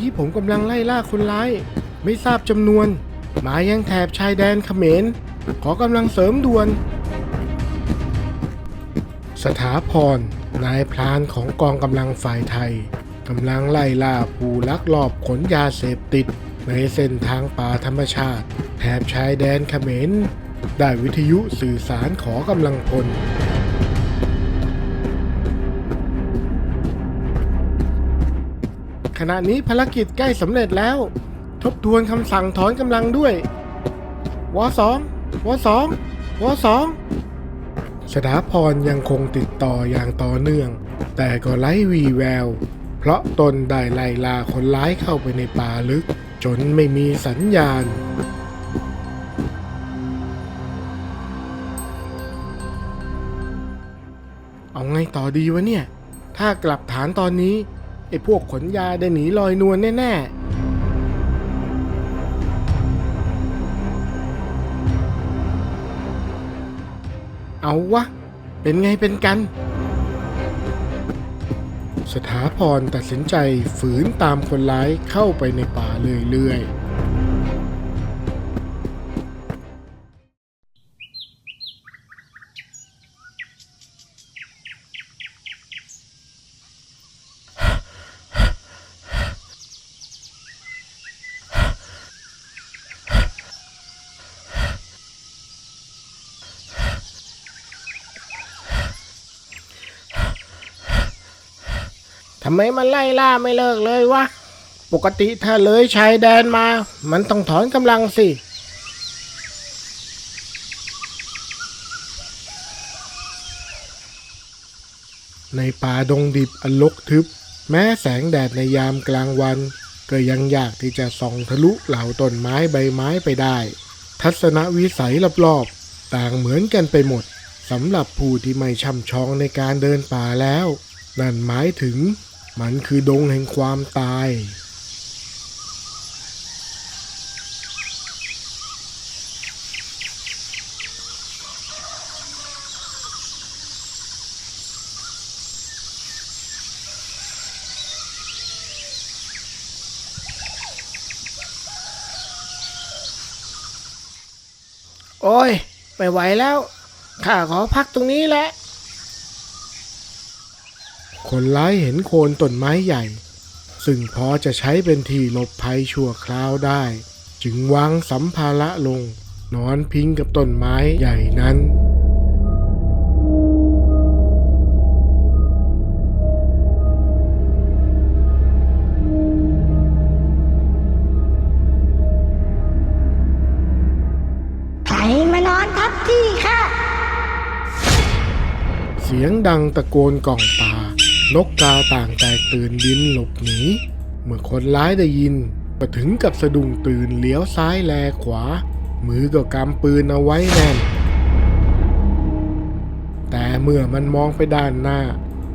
ตอนนี้ผมกำลังไล่ล่าคนร้าย ไม่ทราบจำนวนมายังแถบชายแดนเขมร ขอกำลังเสริมด่วน สถาพร นายพรานของกองกำลังฝ่ายไทยกำลังไล่ล่าผู้ลักลอบขนยาเสพติด ในเส้นทางป่าธรรมชาติ แถบชายแดนเขมร ได้วิทยุสื่อสารขอกำลังพล ขณะนี้ภารกิจใกล้สำเร็จแล้ว ทบทวนคำสั่งถอนกำลังด้วยวอสองวอสองวอสองสถาพรยังคงติดต่ออย่างต่อเนื่อง แต่ก็ไร้วีแวว เพราะตนได้ไล่ลาคนร้ายเข้าไปในป่าลึก จนไม่มีสัญญาณ เอาไงต่อดีวะเนี่ย ถ้ากลับฐานตอนนี้ ไอ้พวกขนยาได้หนีลอยนวลแน่ๆเอาวะ เป็นไงเป็นกัน สถาพรตัดสินใจฝืนตามคนร้ายเข้าไปในป่าเรื่อยๆ ทำไมมันไล่ล่าไม่เลิกเลยวะ ปกติถ้าเลยชายแดนมา มันต้องถอนกำลังสิ ในป่าดงดิบอันลกทึบ แม้แสงแดดในยามกลางวัน ก็ยังยากที่จะส่องทะลุเหล่าต้นไม้ใบไม้ไปได้ ทัศนวิสัยรอบๆ ต่างเหมือนกันไปหมดสำหรับผู้ที่ไม่ช่ำชองในการเดินป่าแล้ว นั่นหมายถึง มันคือดงแห่งความตาย โอ้ย ไม่ไหวแล้ว ข้าขอพักตรงนี้แหละ คนร้ายเห็นโคนต้นไม้ใหญ่ ซึ่งพอจะใช้เป็นที่หลบภัยชั่วคราวได้ จึงวางสัมภาระลง นอนพิงกับต้นไม้ใหญ่นั้นใครมานอนทับที่ข้าเสียงดังตะโกนก่องป่า นกกาต่างแตกตื่นบินหลบหนี เมื่อคนร้ายได้ยินก็ถึงกับสะดุ้งตื่นเลี้ยวซ้ายแลขวา มือก็กำปืนเอาไว้แน่น แต่เมื่อมันมองไปด้านหน้า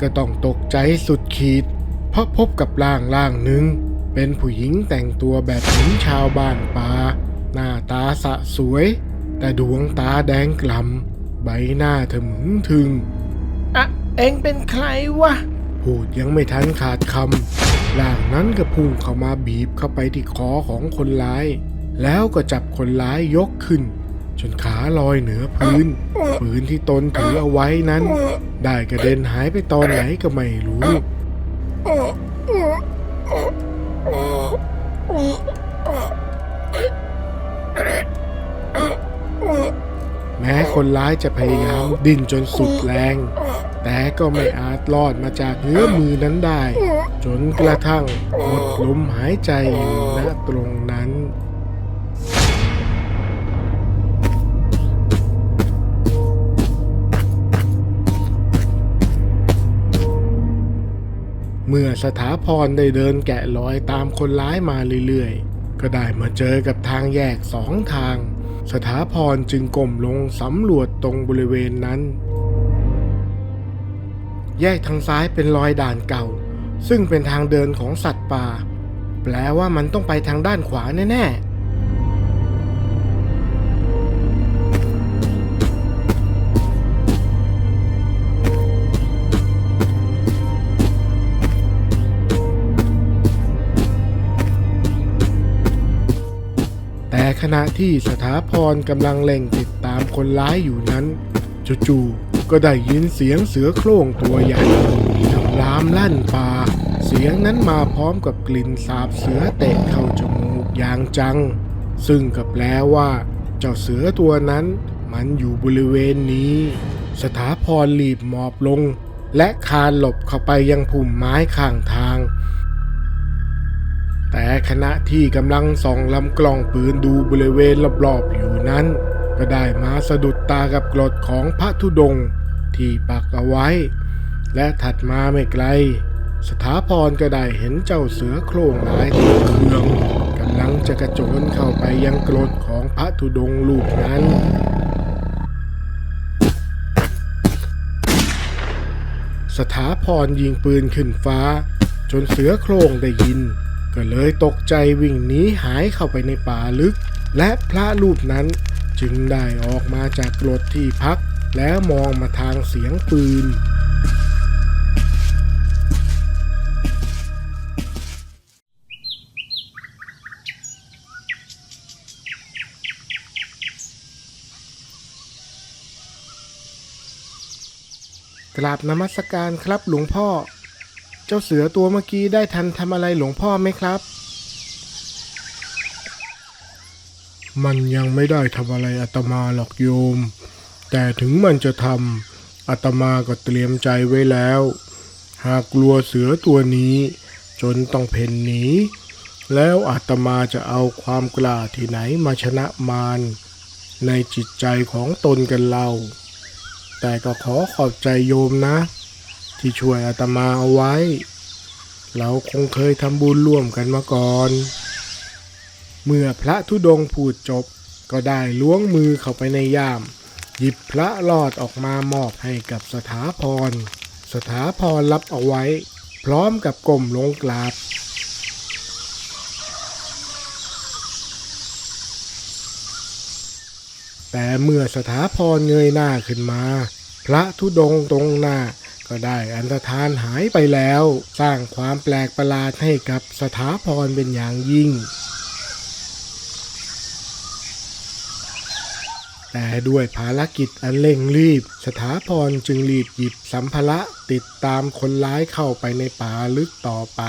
ก็ต้องตกใจสุดขีด เพราะพบกับร่างร่างหนึ่ง เป็นผู้หญิงแต่งตัวแบบหญิงชาวบ้านป่าหน้าตาสะสวย แต่ดวงตาแดงกล่ำใบหน้าเธอหมึงถึง อะ เองเป็นใครวะ พูดยังไม่ทันขาดคำร่างนั้นก็พุ่งเข้ามาบีบเข้าไปที่คอของคนร้าย แล้วก็จับคนร้ายยกขึ้น จนขาลอยเหนือพื้น ปืนที่ตนถือเอาไว้นั้น ได้กระเด็นหายไปตอนไหนก็ไม่รู้ แม้คนร้ายจะพยายามดิ้นจนสุดแรง แต่ก็ไม่อาจรอดมาจากเงื้อมือนั้นได้ จนกระทั่งหมดลมหายใจอยู่ณตรงนั้นเมื่อสถาพรได้เดินแกะรอยตามคนร้ายมาเรื่อยๆ ก็ได้มาเจอกับทางแยกสองทาง สถาพรจึงก้มลงสำรวจตรงบริเวณนั้น แยกทางซ้ายเป็นรอยด่านเก่า ซึ่งเป็นทางเดินของสัตว์ป่า แปลว่ามันต้องไปทางด้านขวาแน่ๆ ณะที่สถาพรกำลังเล็งติดตามคนร้ายอยู่นั้นจู่ๆก็ได้ยินเสียงเสือโคร่งตัวใหญ่คำรามลั่นป่า เสียงนั้นมาพร้อมกับกลิ่นสาบเสือเตะเข้าจมูกอย่างจัง ซึ่งก็แปลว่า เจ้าเสือตัวนั้นมันอยู่บริเวณนี้ สถาพรรีบหมอบลง และคานหลบเข้าไปยังพุ่มไม้ข้างทาง แต่ขณะที่กำลังส่องลำกล้องปืนดูบริเวณรอบๆอยู่นั้น ก็ได้มาสะดุดตากับกรดของพระธุดงค์ที่ปักเอาไว้ และถัดมาไม่ไกล สถาพรก็ได้เห็นเจ้าเสือโคร่งหลายตัวเครื่องกำลังจะกระโจนเข้าไปยังกรดของพระธุดงค์ลูกนั้นสถาพรยิงปืนขึ้นฟ้า จนเสือโคร่งได้ยิน ก็เลยตกใจวิ่งหนีหายเข้าไปในป่าลึก และพระรูปนั้นจึงได้ออกมาจากกรดที่พัก แล้วมองมาทางเสียงปืน กราบนมัสการครับหลวงพ่อ เจ้าเสือตัวเมื่อกี้ได้ทันทำอะไรหลวงพ่อไหมครับ มันยังไม่ได้ทำอะไรอาตมาหรอกโยม แต่ถึงมันจะทำอาตมาก็เตรียมใจไว้แล้ว หากกลัวเสือตัวนี้ จนต้องเพ่นหนีแล้วอาตมาจะเอาความกล้าที่ไหนมาชนะมารในจิตใจของตนกันเล่าแต่ก็ขอขอบใจโยมนะ ที่ช่วยอาตมาเอาไว้ เราคงเคยทำบุญร่วมกันมาก่อน เมื่อพระธุดงพูดจบก็ได้ล้วงมือเข้าไปในย่าม หยิบพระรอดออกมามอบให้กับสถาพร สถาพรรับเอาไว้ พร้อมกับก้มลงกราบแต่เมื่อสถาพรเงยหน้าขึ้นมา พระธุดงตรงหน้า ก็ได้อันตรธานหายไปแล้ว สร้างความแปลกประหลาดให้กับสถาพรเป็นอย่างยิ่ง แต่ด้วยภารกิจอันเร่งรีบ สถาพรจึงรีบหยิบสัมภาระติดตามคนร้ายเข้าไปในป่าลึกต่อไป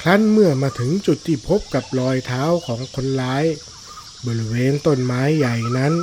ครั้นเมื่อมาถึงจุดที่พบกับรอยเท้าของคนร้าย บริเวณต้นไม้ใหญ่นั้น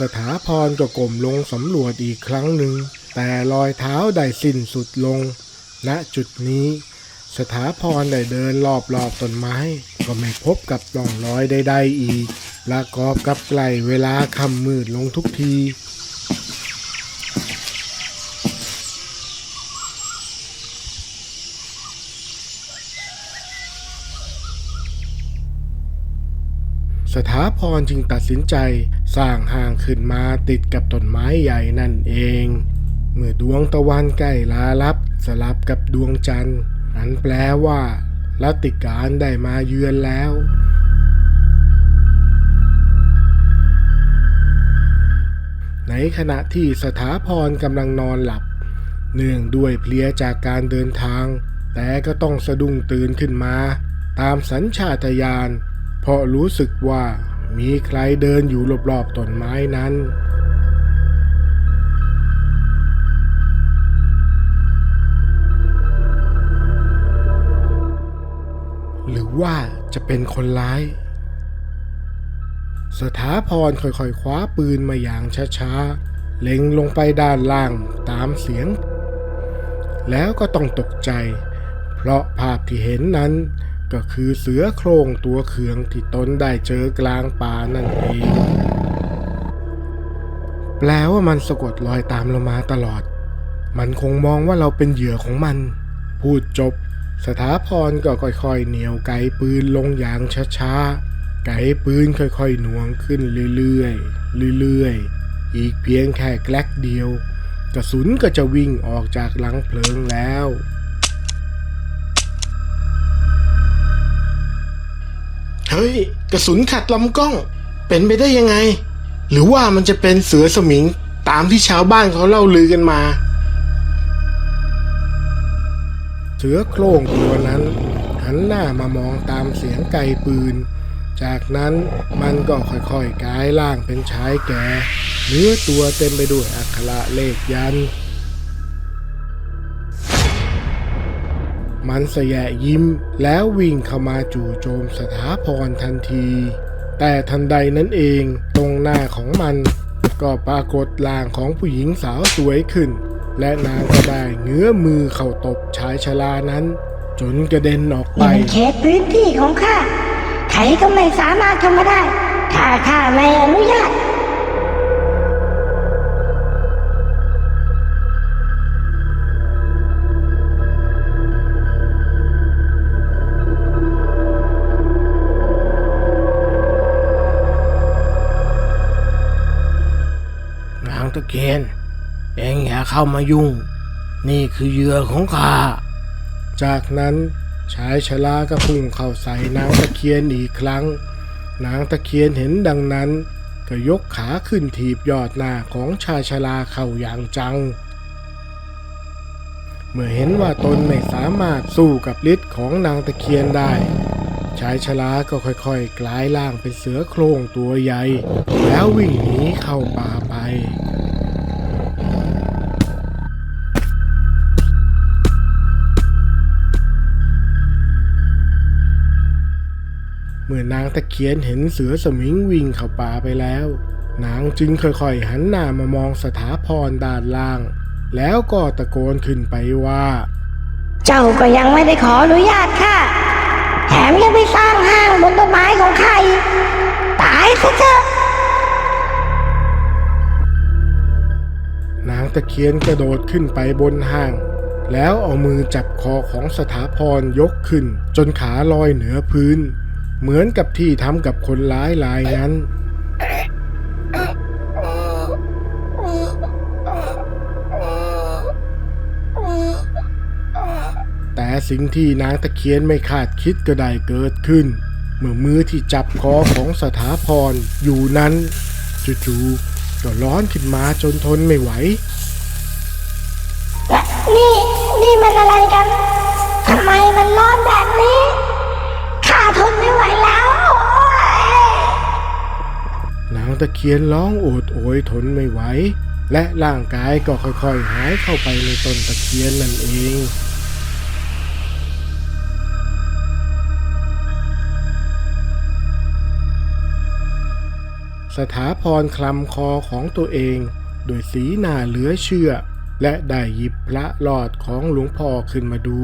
สถาพรก็ก้มลงสำรวจอีกครั้งหนึ่ง แต่รอยเท้าได้สิ้นสุดลง ณจุดนี้ สถาพรได้เดินรอบๆต้นไม้ ก็ไม่พบกับร่องรอยใดๆอีกประกอบกับใกล้เวลาค่ำมืดลงทุกที สถาพรจึงตัดสินใจ สร้างห้างขึ้นมาติดกับต้นไม้ใหญ่นั่นเอง เมื่อดวงตะวันใกล้ลาลับสลับกับดวงจันทร์นั้นแปลว่ารัตติการได้มาเยือนแล้วในขณะที่สถาพรกำลังนอนหลับ เนื่องด้วยเพลียจากการเดินทาง แต่ก็ต้องสะดุ้งตื่นขึ้นมา ตามสัญชาตญาณ เพราะรู้สึกว่ามีใครเดินอยู่รอบๆต้นไม้นั้น หรือว่าจะเป็นคนร้าย สถาพรค่อยๆคว้าปืนมาอย่างช้าๆ เล็งลงไปด้านล่างตามเสียง แล้วก็ต้องตกใจ เพราะภาพที่เห็นนั้น ก็คือเสือโครงตัวเขืองที่ตนได้เจอกลางป่านั่นเอง แปลว่ามันสะกดรอยตามเรามาตลอด มันคงมองว่าเราเป็นเหยื่อของมัน พูดจบ สถาพรก็ค่อยๆ เหนียวไกปืนลงอย่างช้าๆ ไกปืนค่อยๆหน่วงขึ้นเรื่อยๆ เรื่อยๆ อีกเพียงแค่แกลกเดียว กระสุนก็จะวิ่งออกจากหลังเพลิงแล้ว ฮ้ย กระสุนขัดลำกล้อง เป็นไปได้ยังไง หรือว่ามันจะเป็นเสือสมิงตามที่ชาวบ้านเขาเล่าลือกันมา เสือโคร่งตัวนั้น หันหน้ามามองตามเสียงไกปืน จากนั้นมันก็ค่อยๆกลายร่างเป็นชายแก่เนื้อตัวเต็มไปด้วยอักขระเลขยันต์ มันสยะยิ้มแล้ววิ่งเข้ามาจู่โจมสถาพรทันที แต่ทันใดนั้นเองตรงหน้าของมันก็ปรากฏร่างของผู้หญิงสาวสวยขึ้น และนางก็ได้เงื้อมือเข้าตบชายชรานั้น จนกระเด็นออกไปนี่มันเขตพื้นที่ของข้าใครก็ไม่สามารถเข้ามาได้ ถ้าข้าไม่อนุญาต เคนเองอย่าเข้ามายุ่ง นี่คือเหยื่อของข้า จากนั้นชายชราก็พุ่งเข้าใส่นางตะเคียนอีกครั้ง นางตะเคียนเห็นดังนั้น ก็ยกขาขึ้นถีบยอดหน้าของชายชราเข้าอย่างจัง เมื่อเห็นว่าตนไม่สามารถสู้กับฤทธิ์ของนางตะเคียนได้ชายชราก็ค่อยๆ กลายร่างเป็นเสือโคร่งตัวใหญ่ แล้ววิ่งหนีเข้าป่าไป เมื่อนางตะเคียนเห็นเสือสมิงวิ่งเข้าป่าไปแล้ว นางจึงค่อยๆหันหน้ามามองสถาพรด้านล่าง แล้วก็ตะโกนขึ้นไปว่า เจ้าก็ยังไม่ได้ขออนุญาตข้าแถมยังไปสร้างห้างบนต้นไม้ของข้าอีกตายซะเถอะนางตะเคียนกระโดดขึ้นไปบนห้าง แล้วเอามือจับคอของสถาพรยกขึ้น จนขาลอยเหนือพื้น เหมือนกับที่ทำกับคนร้ายรายนั้น แต่สิ่งที่นางตะเคียนไม่คาดคิดก็ได้เกิดขึ้น เมื่อมือที่จับคอของสถาพรอยู่นั้นจู่ๆก็ร้อนขึ้นมาจนทนไม่ไหว นี่ นี่มันอะไรกันทำไมมันร้อนแบบนี้างตะเคียนร้องโอดโอยทนไม่ไหว และร่างกายก็ค่อยๆหายเข้าไปในต้นตะเคียนนั่นเองสถาพรคลำคอของตัวเอง โดยสีหน้าเหลือเชื่อ และได้หยิบพระหลอดของหลวงพ่อขึ้นมาดู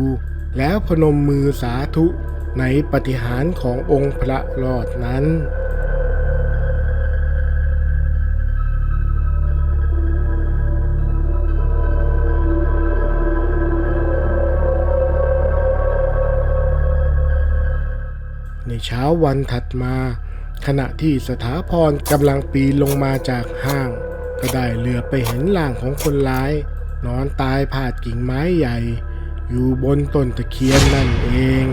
แล้วพนมมือสาธุในปฏิหารขององค์พระหลอดนั้น เช้าวันถัดมา ขณะที่สถาพรกำลังปีนลงมาจากห้าง ก็ได้เหลือไปเห็นร่างของคนร้าย นอนตายผาดกิ่งไม้ใหญ่ อยู่บนต้นตะเคียนนั่นเอง